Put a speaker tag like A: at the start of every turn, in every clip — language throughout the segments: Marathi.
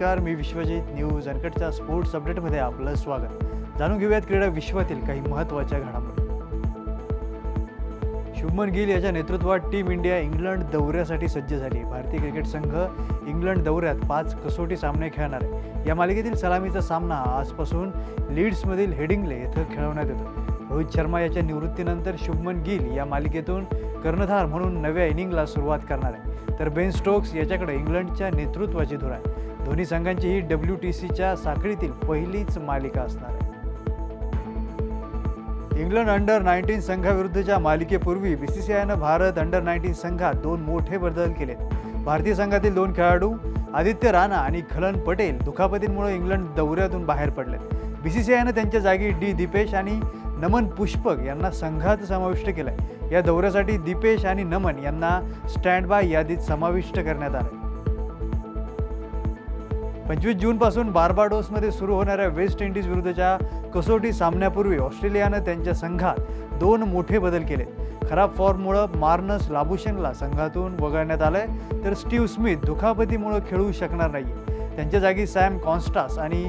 A: नमस्कार मी विश्वजित न्यूज अनकटच्या स्पोर्ट्स अपडेटमध्ये आपलं स्वागत. जाणून घेऊयात क्रीडा विश्वातील काही महत्त्वाच्या घडामोडी. शुभमन गिल याच्या नेतृत्वात टीम इंडिया इंग्लंड दौऱ्यासाठी सज्ज झाली भारतीय क्रिकेट संघ इंग्लंड दौऱ्यात पाच कसोटी सामने खेळणार आहे. या मालिकेतील सलामीचा सामना आजपासून लीड्समधील हेडिंगले येथे खेळवण्यात येतो. रोहित शर्मा याच्या निवृत्तीनंतर शुभमन गिल या मालिकेतून कर्णधार म्हणून नव्या इनिंगला सुरुवात करणार आहे. तर बेन स्टोक्स याच्याकडे इंग्लंडच्या नेतृत्वाची धुरा आहे. दोन्ही संघांची ही डब्ल्यू टी सीच्या साखळीतील पहिलीच मालिका असणार आहे. इंग्लंड अंडर नाईन्टीन संघाविरुद्धच्या मालिकेपूर्वी बी सी सी आयनं भारत अंडर नाईन्टीन संघात दोन मोठे बदल केले. भारतीय संघातील दोन खेळाडू आदित्य राणा आणि खलन पटेल दुखापतींमुळे इंग्लंड दौऱ्यातून बाहेर पडले. बी सी सी आयनं त्यांच्या जागी डी दीपेश आणि नमन पुष्पक यांना संघात समाविष्ट केलं या दौऱ्यासाठी दीपेश आणि नमन यांना स्टँड बाय यादीत समाविष्ट करण्यात आलं पंचवीस जूनपासून बार्बाडोसमध्ये सुरू होणाऱ्या वेस्ट इंडिज विरुद्धच्या कसोटी सामन्यापूर्वी ऑस्ट्रेलियानं त्यांच्या संघात दोन मोठे बदल केले. खराब फॉर्ममुळं मार्नस लाबुशनला संघातून वगळण्यात आलंय तर स्टीव्ह स्मिथ दुखापतीमुळं खेळू शकणार नाही त्यांच्या जागी सॅम कॉन्स्टास आणि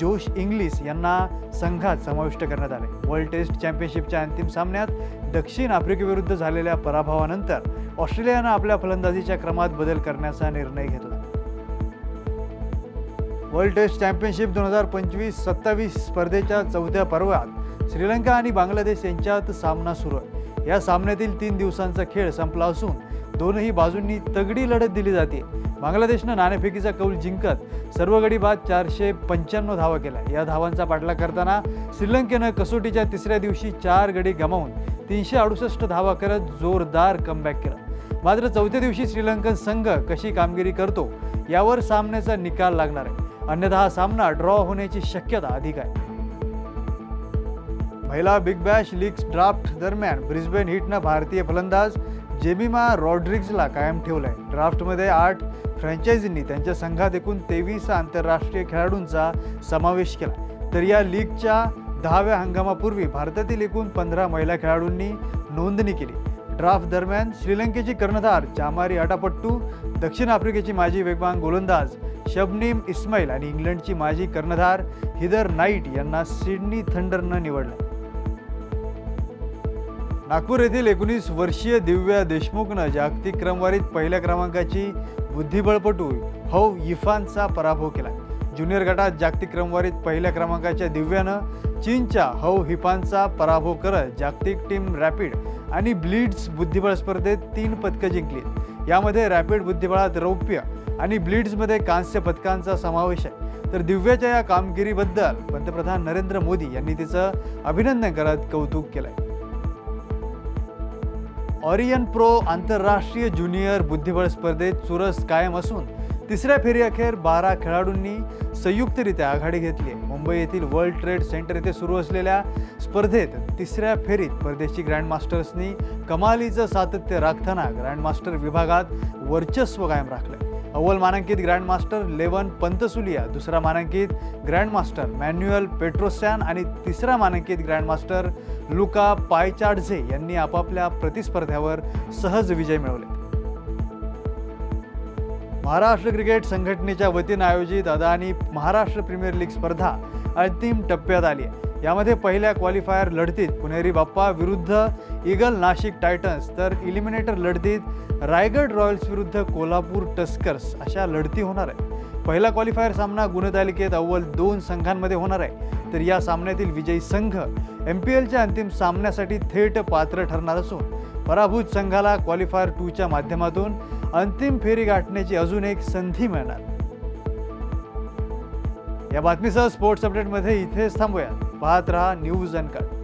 A: जोश इंग्लिस यांना संघात समाविष्ट करण्यात आले वर्ल्ड टेस्ट चॅम्पियनशिपच्या अंतिम सामन्यात दक्षिण आफ्रिकेविरुद्ध झालेल्या पराभवानंतर ऑस्ट्रेलियानं आपल्या फलंदाजीच्या क्रमात बदल करण्याचा निर्णय घेतला. वर्ल्ड टेस्ट चॅम्पियनशिप दोन हजार पंचवीस सत्तावीस स्पर्धेच्या चौथ्या पर्वात श्रीलंका आणि बांगलादेश यांच्यात सामना सुरू आहे. या सामन्यातील तीन दिवसांचा खेळ संपला असून दोनही बाजूंनी तगडी लढत दिली जाते. बांगलादेशनं नाणेफेकीचा कौल जिंकत सर्व गडी बाद चारशे पंच्याण्णव धावा केला या धावांचा पाठलाग करताना श्रीलंकेनं कसोटीच्या तिसऱ्या दिवशी चार गडी गमावून तीनशे अडुसष्ट धावा करत जोरदार कमबॅक केला. मात्र चौथ्या दिवशी श्रीलंकन संघ कशी कामगिरी करतो यावर सामन्याचा निकाल लागणार आहे. अन्यथा हा सामना ड्रॉ होण्याची शक्यता अधिक आहे. महिला बिग बॅश लीग ड्राफ्ट दरम्यान ब्रिस्बेन हिटनं भारतीय फलंदाज जेमिमा रॉड्रिग्जला कायम ठेवलंय. ड्राफ्टमध्ये आठ फ्रँचायझींनी त्यांच्या संघात एकूण तेवीस आंतरराष्ट्रीय खेळाडूंचा समावेश केला तर या लीगच्या दहाव्या हंगामापूर्वी भारतातील एकूण पंधरा महिला खेळाडूंनी नोंदणी केली. ड्राफ्ट दरम्यान श्रीलंकेची कर्णधार चामारी आटापट्टू दक्षिण आफ्रिकेची माजी वेगवान गोलंदाज शबनीम इस्माईल आणि इंग्लंडची माजी कर्णधार हिदर नाईट यांना सिडनी थंडरनं निवडलं. नागपूर येथील एकोणीस वर्षीय दिव्या देशमुखनं जागतिक क्रमवारीत पहिल्या क्रमांकाची बुद्धिबळपटू हौ इफानचा पराभव केला. ज्युनियर गटात जागतिक क्रमवारीत पहिल्या क्रमांकाच्या दिव्यानं चीनच्या हौ हिफानचा पराभव करत जागतिक टीम रॅपिड आणि ब्लीड्स बुद्धिबळ स्पर्धेत तीन पदकं जिंकली. यामध्ये रॅपिड बुद्धिबळात रौप्य आणि ब्लिड्समध्ये कांस्य पदकांचा समावेश आहे. तर दिव्याच्या या कामगिरीबद्दल पंतप्रधान नरेंद्र मोदी यांनी तिचं अभिनंदन करत कौतुक केलंय. ऑरियन प्रो आंतरराष्ट्रीय ज्युनियर बुद्धिबळ स्पर्धेत चुरस कायम असून तिसऱ्या फेरीअखेर बारा खेळाडूंनी संयुक्तरित्या आघाडी घेतली आहे. मुंबई येथील वर्ल्ड ट्रेड सेंटर येथे सुरू असलेल्या स्पर्धेत तिसऱ्या फेरीत परदेशी ग्रँडमास्टर्सनी कमालीचं सातत्य राखताना ग्रँडमास्टर विभागात वर्चस्व कायम राखलं अव्वल मानांकित ग्रँडमास्टर लेवन पंतसुलिया दुसरा मानांकित ग्रँडमास्टर मॅन्युअल पेट्रोसॅन आणि तिसरा मानांकित ग्रँडमास्टर लुका पायचाडझे यांनी आपापल्या प्रतिस्पर्ध्यावर सहज विजय मिळवले. महाराष्ट्र क्रिकेट संघटनेच्या वतीनं आयोजित अदानी महाराष्ट्र प्रीमियर लीग स्पर्धा अंतिम टप्प्यात आली आहे. यामध्ये पहिल्या क्वालिफायर लढतीत पुणेरी बाप्पा विरुद्ध इगल नाशिक टायटन्स तर इलिमिनेटर लढतीत रायगड रॉयल्स विरुद्ध कोल्हापूर टस्कर्स अशा लढती होणार आहे पहिला क्वालिफायर सामना गुणतालिकेत अव्वल दोन संघांमध्ये होणार आहे. तर या सामन्यातील विजयी संघ एम पी एलच्या अंतिम सामन्यासाठी थेट पात्र ठरणार असून पराभूत संघाला क्वालिफायर टूच्या माध्यमातून अंतिम फेरी गाठण्याची अजून एक संधी मिळणार. या बातमीसह स्पोर्ट्स अपडेटमध्ये इथेच थांबूया पाहत रहा न्यूज अँड कट